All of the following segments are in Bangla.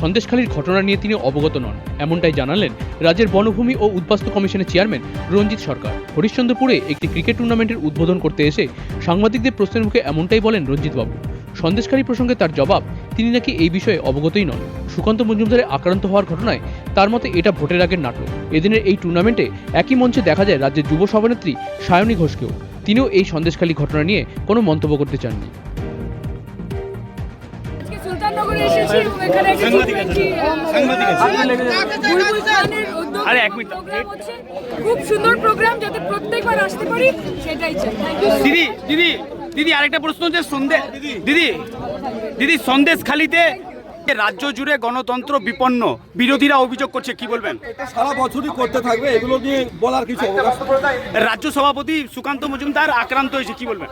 সন্দেশখালীর ঘটনা নিয়ে তিনি অবগত নন। এমনটাই জানালেন রাজ্যের বনভূমি ও উদ্বাস্তু কমিশনের চেয়ারম্যান রঞ্জিত সরকার। হরিশ্চন্দ্রপুরে একটি ক্রিকেট টুর্নামেন্টের উদ্বোধন করতে এসে সাংবাদিকদের প্রশ্নের মুখে এমনটাই বলেন রঞ্জিতবাবু। সন্দেশখালী প্রসঙ্গে তার জবাব, তিনি নাকি এই বিষয়ে অবগতই নন। সুকান্ত মজুমদারের আক্রান্ত হওয়ার ঘটনায় তার মতে এটা ভোটের আগের নাটক। এদিনের এই টুর্নামেন্টে একই মঞ্চে দেখা যায় রাজ্যের যুব সভানেত্রী সায়নী ঘোষকেও। তিনিও এই সন্দেশখালী ঘটনা নিয়ে কোনো মন্তব্য করতে চাননি। সুলতাননগরে এসেছি এখানে একটা টি-টোয়েন্টি, আহ, বুলবুল খানের উদ্যোগে আরে এক মিনিট। খুব সুন্দর প্রোগ্রাম যাতে প্রত্যেকবার আসতে পারি সেটাই চাই। দিদি দিদি দিদি আরেকটা প্রশ্ন সন্দে দিদি দিদি সন্দেশ খালিতে রাজ্য জুড়ে গণতন্ত্র বিপন্ন। বিরোধীরা অভিযোগ করছে কি বলবেন? সারা বছরই করতে থাকবে এগুলো নিয়ে বলার কিছু রাজ্য সভাপতি সুকান্ত মজুমদার আক্রান্ত হয়েছে কি বলবেন?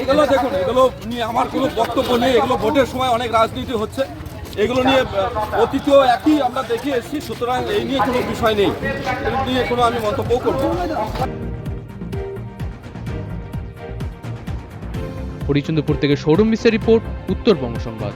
এগুলো দেখুন, এগুলো নিয়ে আমার কোনো বক্তব্য নেই, এগুলো ভোটের সময় অনেক রাজনীতি হচ্ছে। এগুলো নিয়ে অতীতেও একই আমরা দেখে এসেছি, সুতরাং এই নিয়ে কোনো বিষয় নেই। নিয়ে কোনো আমি মন্তব্য করব। হরিচন্দ্রপুর থেকে সৌরভ মিশ্রের রিপোর্ট, উত্তরবঙ্গ সংবাদ।